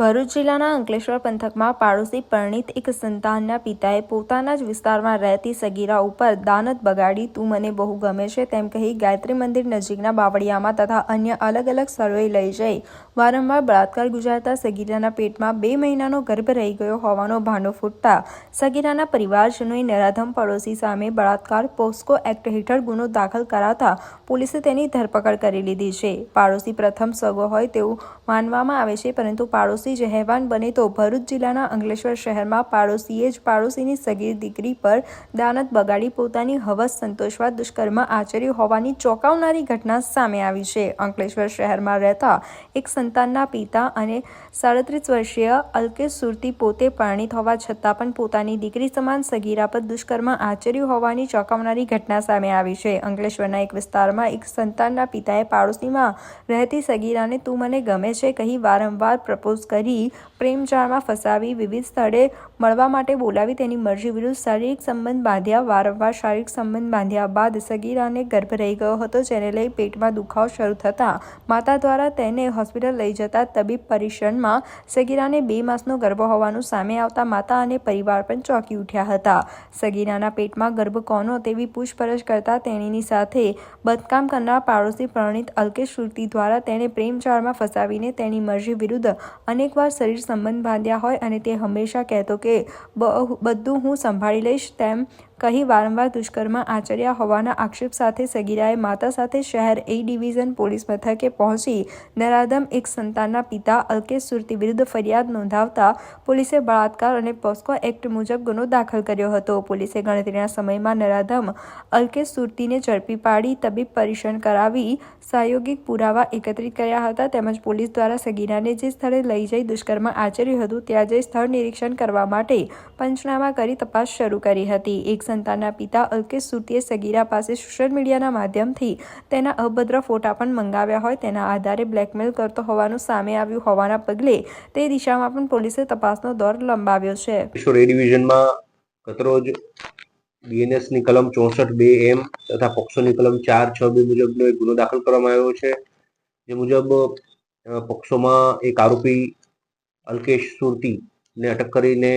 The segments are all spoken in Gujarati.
ભરૂચ જિલ્લાના અંકલેશ્વર પંથકમાં પાડોશી પરણિત એક સંતાનના પિતાએ પોતાના જ વિસ્તારમાં રહેતી સગીરા ઉપર દાનત બગાડી, તું મને બહુ ગમે છે તેમ કહી ગાયત્રી મંદિર નજીકના બાવળિયામાં તથા અન્ય અલગ અલગ સ્થળોએ લઈ જઈ. વારંવાર બળાત્કાર ગુજારતા સગીરાના પેટમાં બે મહિનાનો ગર્ભ રહી ગયો હોવાનો ભાંડો ફૂટતા સગીરાના પરિવારજનોએ નરાધમ પડોશી સામે બળાત્કાર પોસ્કો એક્ટ હેઠળ ગુનો દાખલ કરાતા પોલીસે તેની ધરપકડ કરી લીધી છે. પાડોશી પ્રથમ સગો હોય તેવું માનવામાં આવે છે, પરંતુ પાડોશી જ હેવાન બને તો ભરૂચ જિલ્લાના અંકલેશ્વર શહેરમાં પાડોશીએ જ પાડોશીની સગીર દીકરી પર દાનત બગાડી પોતાની હવસ સંતોષવા દુષ્કર્મ આચર્યું હોવાની ચોંકાવનારી ઘટના સામે આવી છે. અંકલેશ્વર શહેરમાં રહેતા એક સંતાનના પિતા અને સાડત્રીસ વર્ષીય અલ્કેશ સુરતી પોતે પરણિત હોવા છતાં પણ પોતાની દીકરી સમાન સગીરા પર દુષ્કર્મ આચર્યું હોવાની ચોંકાવનારી ઘટના સામે આવી છે. અંકલેશ્વરના એક વિસ્તારમાં એક સંતાનના પિતાએ પાડોશીમાં રહેતી સગીરાને તું મને ગમે છે કહી વારંવાર પ્રપોઝ કરી પ્રેમજાળમાં ફસાવી, વિવિધ સ્થળે મળવા માટે બોલાવી, તેની મરજી વિરુદ્ધ શારીરિક સંબંધ બાંધ્યા, વારંવાર શારીરિક સંબંધ બાંધ્યા બાદ સગીરાને ગર્ભ રહી ગયો હતો, જેને લઈ પેટમાં દુખાવો શરૂ થતાં. માતા દ્વારા તેને હોસ્પિટલ લઈ જતા તબીબ પરીક્ષણમાં સગીરાને બે માસનો ગર્ભ હોવાનું સામે આવતા માતા અને પરિવાર પણ ચોંકી ઉઠ્યા હતા. સગીરાના પેટમાં ગર્ભ કોનો તેવી પૂછપરછ કરતા તેણીની સાથે બદકામ કરનાર પાડોશી પ્રણીત અલ્કેશ શ્રુતિ દ્વારા તેને પ્રેમજાળમાં ફસાવીને તેની મરજી વિરુદ્ધ અનેકવાર શરીર સંબંધ બાંધ્યા હોય અને તે હંમેશા કહેતો કે બધું હું સંભાળી લઈશ તેમ કહી વારંવાર દુષ્કર્મ આચર્યા હોવાના આક્ષેપ સાથે સગીરાએ માતા સાથે શહેર એ ડિવિઝન પોલીસ મથકે પહોંચી નરાધમ એક સંતાનના પિતા અલ્કેશ સુરતી વિરુદ્ધ ફરિયાદ નોંધાવતા પોલીસે બળાત્કાર અને પોસ્કો એક્ટ મુજબ ગુનો દાખલ કર્યો હતો. પોલીસે ગણતરીના સમયમાં નરાધમ અલ્કેશ સુરતીને ઝડપી પાડી તબીબ પરીક્ષણ કરાવી પ્રાયોગિક પુરાવા એકત્રિત કર્યા હતા. તેમજ પોલીસ દ્વારા સગીરાને જે સ્થળે લઈ જઈ દુષ્કર્મ આચર્યું હતું, ત્યાં જઈ સ્થળ નિરીક્ષણ કરવા માટે પંચનામા કરી તપાસ શરૂ કરી હતી. એક સંતાનના પિતા અલ્કેશ સુરતીએ સગીરા પાસે સોશિયલ મીડિયાના માધ્યમથી તેના અભદ્ર ફોટા પણ મંગાવ્યા હોય તેના આધારે બ્લેકમેલ કરતો હોવાનું સામે આવ્યું હોવાના પગલે તે દિશામાં પણ પોલીસે તપાસનો દોર લંબાવ્યો છે. કિશોર એ ડિવિઝનમાં ગતરોજ બીએનએસની કલમ ચોસઠ બે એમ તથા પોક્સોની કલમ ચાર છ બે મુજબનો એક ગુનો દાખલ કરવામાં આવ્યો છે. જે મુજબ પોક્સોમાં એક આરોપી અલ્કેશ સુરતીને અટક કરીને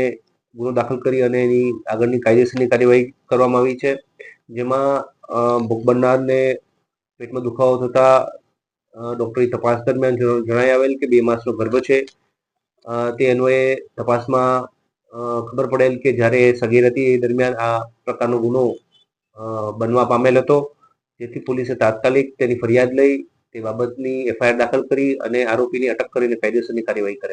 ગુનો દાખલ કરી અને એની આગળની કાયદેસરની કાર્યવાહી કરવામાં આવી છે. જેમાં ભોગ બનનારને પેટમાં દુખાવો થતા ડૉક્ટરની તપાસ દરમિયાન જણ- જણાઈ આવેલ કે બે માસનો ગર્ભ છે. તે અન્વયે તપાસમાં ખબર પડેલ કે જ્યારે સગીર હતી એ દરમિયાન આ પ્રકારનો ગુનો બનવા પામેલ હતો, જેથી પોલીસે તાત્કાલિક તેની ફરિયાદ લઈ તે બાબતની એફઆઈઆર દાખલ કરી અને આરોપીની અટક કરીને કાયદેસરની કાર્યવાહી કરેલ.